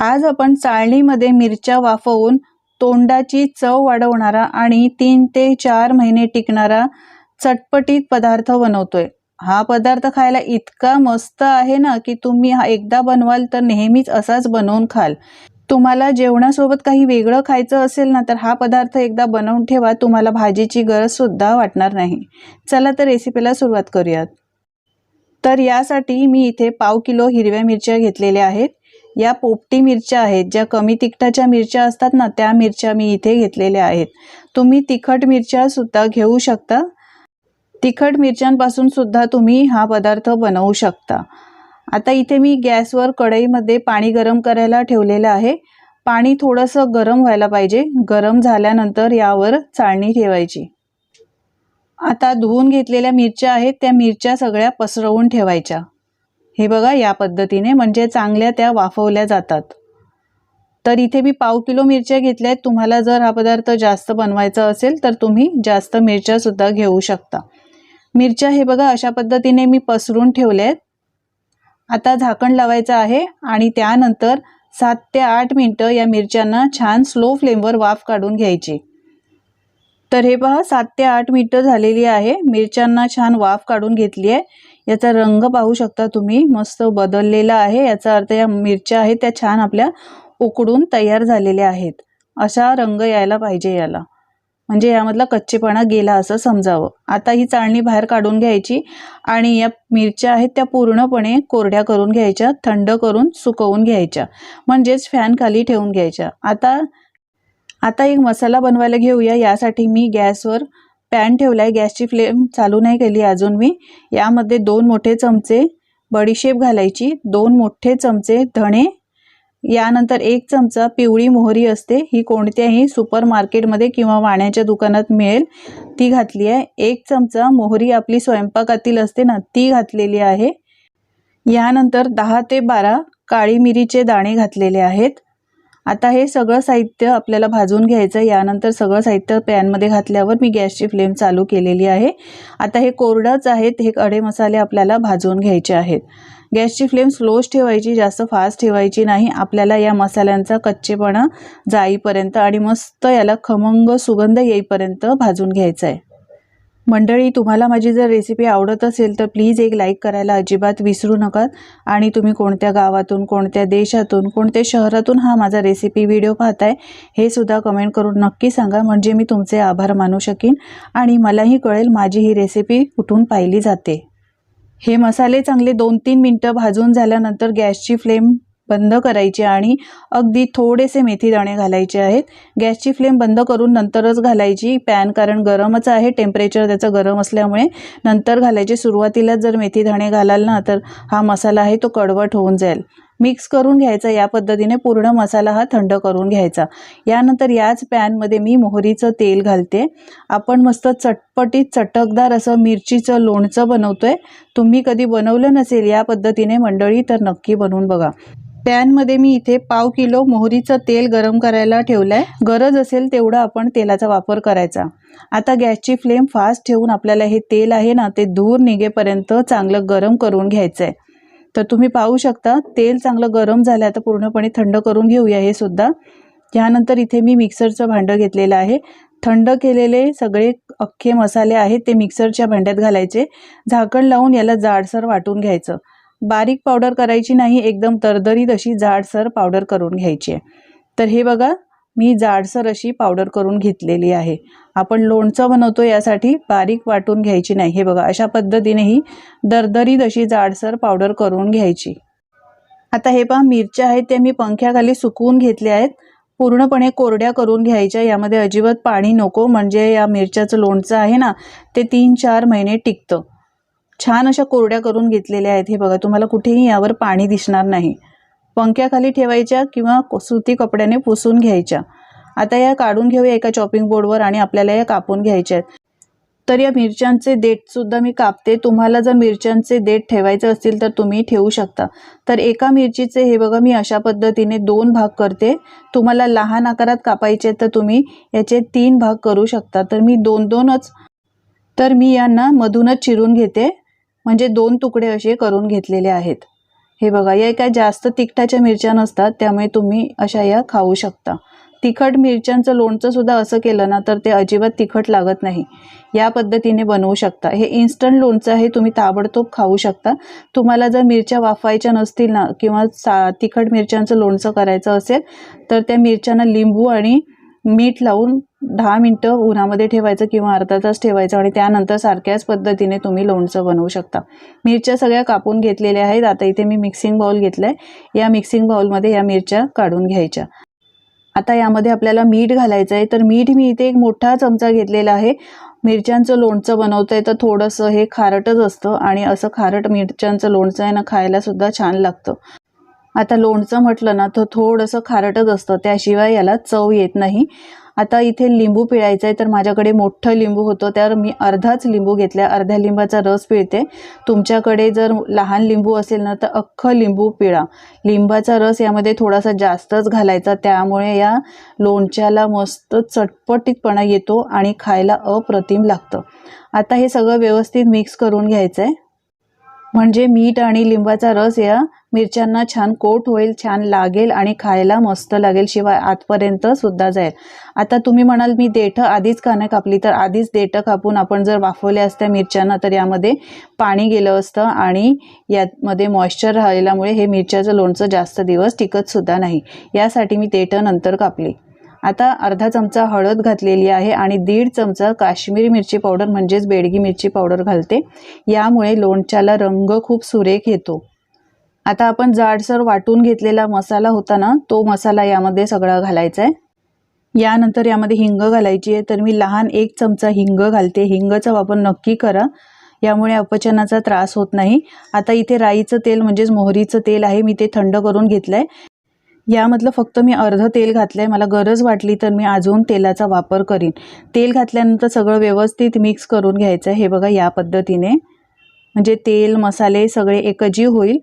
आज आपण चाळणीमध्ये मिरच्या वाफवून तोंडाची चव वाढवणारा आणि तीन ते चार महिने टिकणारा चटपटीत पदार्थ बनवतोय. हा पदार्थ खायला इतका मस्त आहे ना की तुम्ही हा एकदा बनवाल तर नेहमीच असाच बनवून खाल. तुम्हाला जेवणासोबत काही वेगळं खायचं असेल ना तर हा पदार्थ एकदा बनवून ठेवा. तुम्हाला भाजीची गरज सुद्धा वाटणार नाही. चला तर रेसिपीला सुरुवात करूयात. तर यासाठी मी इथे पाव किलो हिरव्या मिरच्या घेतलेल्या आहेत. या पोपटी मिरच्या आहेत ज्या कमी तिखटाच्या मिरच्या असतात ना त्या मिरच्या मी इथे घेतलेल्या आहेत. तुम्ही तिखट मिरच्या सुद्धा घेऊ शकता. तिखट मिरच्यांपासून सुद्धा तुम्ही हा पदार्थ बनवू शकता. आता इथे मी गॅसवर कढईमध्ये पाणी गरम करायला ठेवलेलं आहे. पाणी थोडंसं गरम व्हायला पाहिजे. गरम झाल्यानंतर यावर चाळणी ठेवायची. आता धुवून घेतलेल्या मिरच्या आहेत त्या मिरच्या सगळ्या पसरवून ठेवायच्या. हे बघा या पद्धतीने म्हणजे चांगल्या त्या वाफवल्या जातात. तर इथे मी पाव किलो मिरच्या घेतल्या आहेत. तुम्हाला जर हा पदार्थ जास्त बनवायचा असेल तर तुम्ही जास्त मिरच्यासुद्धा घेऊ शकता. मिरच्या हे बघा अशा पद्धतीने मी पसरून ठेवल्या आहेत. आता झाकण लावायचं आहे आणि त्यानंतर सात ते आठ मिनटं या मिरच्यांना छान स्लो फ्लेमवर वाफ काढून घ्यायची. तर हे पहा सात ते आठ मिनटं झालेली आहे. मिरच्यांना छान वाफ काढून घेतली आहे. याचा रंग पाहू शकता तुम्ही. मस्त बदललेला आहे. याचा अर्थ या मिरच्या आहेत त्या छान आपल्या उकडून तयार झालेल्या आहेत. असा रंग यायला पाहिजे याला. म्हणजे यामधला कच्चेपणा गेला असं समजावं. आता ही चाळणी बाहेर काढून घ्यायची आणि या मिरच्या आहेत त्या पूर्णपणे कोरड्या करून घ्यायच्या थंड करून सुकवून घ्यायच्या. म्हणजेच फॅन खाली ठेवून घ्यायच्या. आता आता एक मसाला बनवायला घेऊया. यासाठी मी गॅसवर पॅन ठेवला आहे गॅसची फ्लेम चालू नाही केली अजून मी. यामध्ये दोन मोठे चमचे बडीशेप घालायची दोन मोठे चमचे धणे यानंतर एक चमचा पिवळी मोहरी असते. ही कोणत्याही सुपर मार्केटमध्ये किंवा वाण्याच्या दुकानात मिळेल. ती घातली आहे. एक चमचा मोहरी आपली स्वयंपाकातील असते ना ती घातलेली आहे. यानंतर दहा ते बारा काळी मिरीचे दाणे घातलेले आहेत. आता हे सगळं साहित्य आपल्याला भाजून घ्यायचं आहे यानंतर सगळं साहित्य पॅनमध्ये घातल्यावर मी गॅसची फ्लेम चालू केलेली आहे. आता हे कोरडंच आहेत. हे कडे मसाले आपल्याला भाजून घ्यायचे आहेत. गॅसची फ्लेम स्लोच ठेवायची जास्त फास्ट ठेवायची नाही. आपल्याला या मसाल्यांचा कच्चेपणा जाईपर्यंत आणि मस्त याला खमंग सुगंध येईपर्यंत भाजून घ्यायचा आहे मंडळी तुम्हाला माझी जर रेसिपी आवडत असेल तर प्लीज एक लाईक करायला अजिबात विसरू नका. आणि तुम्ही कोणत्या गावातून कोणत्या देशातून कोणत्या शहरातून हा माझा रेसिपी व्हिडिओ पाहताय हे सुद्धा कमेंट करून नक्की सांगा. म्हणजे मी तुमचे आभार मानू शकेन. आणि मलाही कळेल माझी ही रेसिपी कुठून पाहिली जाते. हे मसाले चांगले दोन तीन मिनटं भाजून झाल्यानंतर गॅसची फ्लेम बंद करायची आणि अगदी थोडेसे मेथी दाणे घालायचे आहेत. गॅसची फ्लेम बंद करून नंतरच घालायची. पॅन कारण गरमच आहे. टेम्परेचर त्याचं गरम असल्यामुळे नंतर घालायचे. सुरुवातीलाच जर मेथी दाणे घालाल ना तर हा मसाला आहे तो कडवट होऊन जाईल. मिक्स करून घ्यायचा. या पद्धतीने पूर्ण मसाला हा थंड करून घ्यायचा. यानंतर याच पॅनमध्ये मी मोहरीचं तेल घालते. आपण मस्त चटपटीत चटकदार असं मिरचीचं लोणचं बनवतोय. तुम्ही कधी बनवलं नसेल या पद्धतीने मंडळी तर नक्की बनवून बघा. पॅनमध्ये मी इथे पाव किलो मोहरीचं तेल गरम करायला ठेवलं आहे गरज असेल तेवढं आपण तेलाचा वापर करायचा. आता गॅसची फ्लेम फास्ट ठेवून आपल्याला हे तेल आहे ना ते दूर निघेपर्यंत चांगलं गरम करून घ्यायचं आहे तर तुम्ही पाहू शकता तेल चांगलं गरम झालं आता पूर्णपणे थंड करून घेऊया हे सुद्धा. त्यानंतर इथे मी मिक्सरचं भांडं घेतलेलं आहे. थंड केलेले सगळे अख्खे मसाले आहेत ते मिक्सरच्या भांड्यात घालायचे. झाकण लावून याला जाडसर वाटून घ्यायचं. बारीक पावडर करायची नाही एकदम तरदरीत अशी जाडसर पावडर करून घ्यायची आहे. तर हे बघा मी जाडसर अशी पावडर करून घेतलेली आहे. आपण लोणचं बनवतो यासाठी बारीक वाटून घ्यायची नाही. हे बघा अशा पद्धतीने ही दरदरीत अशी जाडसर पावडर करून घ्यायची. आता हे पहा मिरच्या आहेत त्या मी पंख्याखाली सुकवून घेतल्या आहेत. पूर्णपणे कोरड्या करून घ्यायच्या यामध्ये अजिबात पाणी नको. म्हणजे या मिरच्याचं लोणचं आहे ना ते तीन चार महिने टिकतं. छान अशा कोरड्या करून घेतलेल्या आहेत. हे बघा तुम्हाला कुठेही यावर पाणी दिसणार नाही. पंख्याखाली ठेवायच्या किंवा सुती कपड्याने पुसून घ्यायच्या. आता या काढून घेऊया एका चॉपिंग बोर्डवर आणि आपल्याला या कापून घ्यायच्या आहेत. तर या मिरच्यांचे देठसुद्धा मी कापते. तुम्हाला जर मिरच्यांचे देठ ठेवायचे असतील तर तुम्ही ठेवू शकता. तर एका मिरचीचे हे बघा मी अशा पद्धतीने दोन भाग करते. तुम्हाला लहान आकारात कापायचे तर तुम्ही याचे तीन भाग करू शकता. तर मी दोन दोनच तर मी यांना मधूनच चिरून घेते. म्हणजे दोन तुकडे असे करून घेतलेले आहेत. हे बघा या काय जास्त तिखटाच्या मिरच्या नसतात त्यामुळे तुम्ही अशा या खाऊ शकता. तिखट मिरच्यांचं लोणचं सुद्धा असं केलं ना तर ते अजिबात तिखट लागत नाही. या पद्धतीने बनवू शकता. हे इन्स्टंट लोणचं आहे तुम्ही ताबडतोब खाऊ शकता. तुम्हाला जर मिरच्या वाफायच्या नसतील ना किंवा सा तिखट मिरच्यांचं लोणचं करायचं असेल तर त्या मिरच्यांना लिंबू आणि मीठ लावून दहा मिनटं उन्हामध्ये ठेवायचं किंवा अर्धा तास ठेवायचं आणि त्यानंतर सारख्याच पद्धतीने तुम्ही लोणचं बनवू शकता. मिरच्या सगळ्या कापून घेतलेल्या आहेत. आता इथे मी मिक्सिंग बाउल घेतलाय. आहे या मिक्सिंग बाउलमध्ये या मिरच्या काढून घ्यायच्या. आता यामध्ये आपल्याला मीठ घालायचं आहे. तर मीठ मी इथे एक मोठा चमचा घेतलेला आहे. मिरच्यांचं लोणचं बनवतं आहे तर थोडंसं हे खारटच असतं आणि असं खारट मिरच्यांचं लोणचं आहे ना खायला सुद्धा छान लागतं. आता लोणचं म्हटलं ना तर थोडंसं खारटच असतं. त्याशिवाय याला चव येत नाही. आता इथे लिंबू पिळायचं आहे तर माझ्याकडे मोठं लिंबू होतं. त्यावर मी अर्धाच लिंबू घेतला अर्ध्या लिंबाचा रस पिळते. तुमच्याकडे जर लहान लिंबू असेल ना तर अख्खं लिंबू पिळा. लिंबाचा रस यामध्ये थोडासा जास्तच घालायचा. त्यामुळे या लोणच्याला मस्त चटपटीतपणा येतो आणि खायला अप्रतिम लागतं. आता हे सगळं व्यवस्थित मिक्स करून घ्यायचं आहे म्हणजे मीठ आणि लिंबाचा रस या मिरच्यांना छान कोट होईल छान लागेल आणि खायला मस्त लागेल शिवाय आतपर्यंत सुद्धा जाईल. आता तुम्ही म्हणाल मी देठं आधीच का नाही कापली तर आधीच देठं कापून आपण जर वाफवल्या असत्या मिरच्यांना तर यामध्ये पाणी गेलं असतं आणि यामध्ये मॉइश्चर राहिल्यामुळे हे मिरच्याचं लोणचं जास्त दिवस टिकत सुद्धा नाही. यासाठी मी देठं नंतर कापली. आता अर्धा चमचा हळद घातलेली आहे आणि दीड चमचा काश्मीरी मिरची पावडर म्हणजेच बेडगी मिरची पावडर घालते. यामुळे लोणच्याला रंग खूप सुरेख येतो. आता आपण जाडसर वाटून घेतलेला मसाला होता ना तो मसाला यामध्ये सगळा घालायचा आहे. यानंतर यामध्ये हिंग घालायची आहे. तर मी लहान एक चमचा हिंग घालते. हिंगचा वापर नक्की करा. यामुळे अपचनाचा त्रास होत नाही. आता इथे राईचं तेल म्हणजेच मोहरीचं तेल आहे मी ते थंड करून घेतलं आहे यामधलं फक्त मी अर्ध तेल घातलं आहे मला गरज वाटली तर मी अजून तेलाचा वापर करीन. तेल घातल्यानंतर सगळं व्यवस्थित मिक्स करून घ्यायचं. आहे हे बघा या पद्धतीने. म्हणजे तेल मसाले सगळे एकजीव होईल.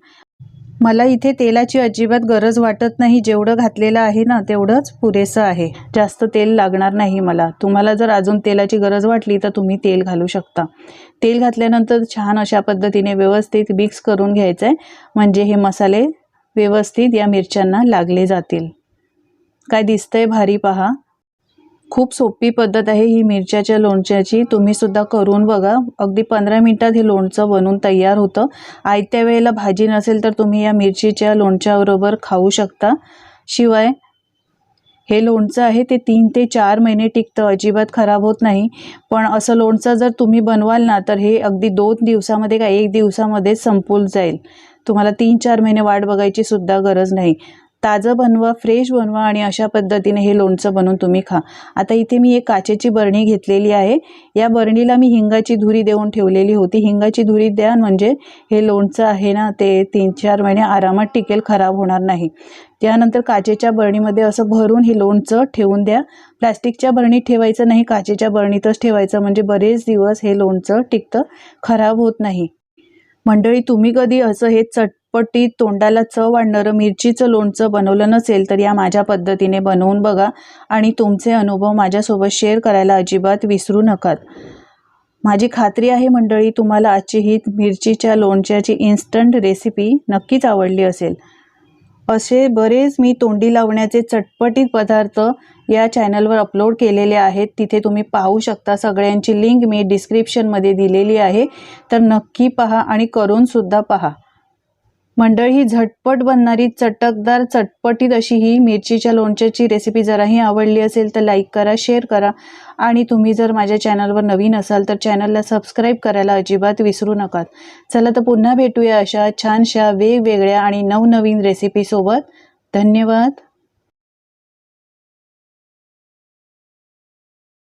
मला इथे तेलाची अजिबात गरज वाटत नाही. जेवढं घातलेलं आहे ना तेवढंच पुरेसं आहे. जास्त तेल लागणार नाही मला. तुम्हाला जर अजून तेलाची गरज वाटली तर तुम्ही तेल घालू शकता. तेल घातल्यानंतर छान अशा पद्धतीने व्यवस्थित मिक्स करून घ्यायचं आहे म्हणजे हे मसाले व्यवस्थित या मिरच्यांना लागले जातील. काय दिसतंय भारी पहा. खूप सोपी पद्धत आहे ही मिरच्याच्या लोणच्याची. तुम्हीसुद्धा करून बघा. अगदी पंधरा मिनटात हे लोणचं बनून तयार होतं. आयत्या वेळेला भाजी नसेल तर तुम्ही या मिरचीच्या लोणच्याबरोबर खाऊ शकता. शिवाय हे लोणचं आहे ते तीन ते चार महिने टिकतं. अजिबात खराब होत नाही. पण असं लोणचं जर तुम्ही बनवाल ना तर हे अगदी दोन दिवसामध्ये का एक दिवसामध्ये संपून जाईल. तुम्हाला तीन चार महिने वाट बघायची सुद्धा गरज नाही. ताजं बनवा फ्रेश बनवा आणि अशा पद्धतीने हे लोणचं बनवून तुम्ही खा. आता इथे मी एक काचेची बरणी घेतलेली आहे. या बरणीला मी हिंगाची धुरी देऊन ठेवलेली होती. हिंगाची धुरी द्या म्हणजे हे लोणचं आहे ना ते तीन चार महिने आरामात टिकेल खराब होणार नाही. त्यानंतर काचेच्या बरणीमध्ये असं भरून हे लोणचं ठेवून द्या. प्लास्टिकच्या बरणीत ठेवायचं नाही काचेच्या बरणीतच ठेवायचं. म्हणजे बरेच दिवस हे लोणचं टिकतं खराब होत नाही. मंडळी तुम्ही कधी असं हे चटपटीत तोंडाला चव आणणारं मिरचीचं लोणचं बनवलं नसेल तर या माझ्या पद्धतीने बनवून बघा आणि तुमचे अनुभव माझ्यासोबत शेअर करायला अजिबात विसरू नकात. माझी खात्री आहे मंडळी तुम्हाला आजची ही मिरचीच्या लोणच्याची इन्स्टंट रेसिपी नक्कीच आवडली असेल. असे बरेच मी तोंडी लावण्याचे चटपटीत पदार्थ या चॅनलवर अपलोड केलेले आहेत. तिथे तुम्ही पाहू शकता. सगळ्यांची लिंक मी डिस्क्रिप्शनमध्ये दिलेली आहे. तर नक्की पहा आणि करूनसुद्धा पहा. मंडळ ही झटपट बनणारी चटकदार चटपटीत अशी ही मिरचीच्या लोणच्याची रेसिपी जराही आवडली असेल तर लाईक करा शेअर करा. आणि तुम्ही जर माझ्या चॅनलवर नवीन असाल तर चॅनलला सबस्क्राईब करायला अजिबात विसरू नका चला तर पुन्हा भेटूया अशा छानशा वेगवेगळ्या आणि नवनवीन रेसिपीसोबत धन्यवाद.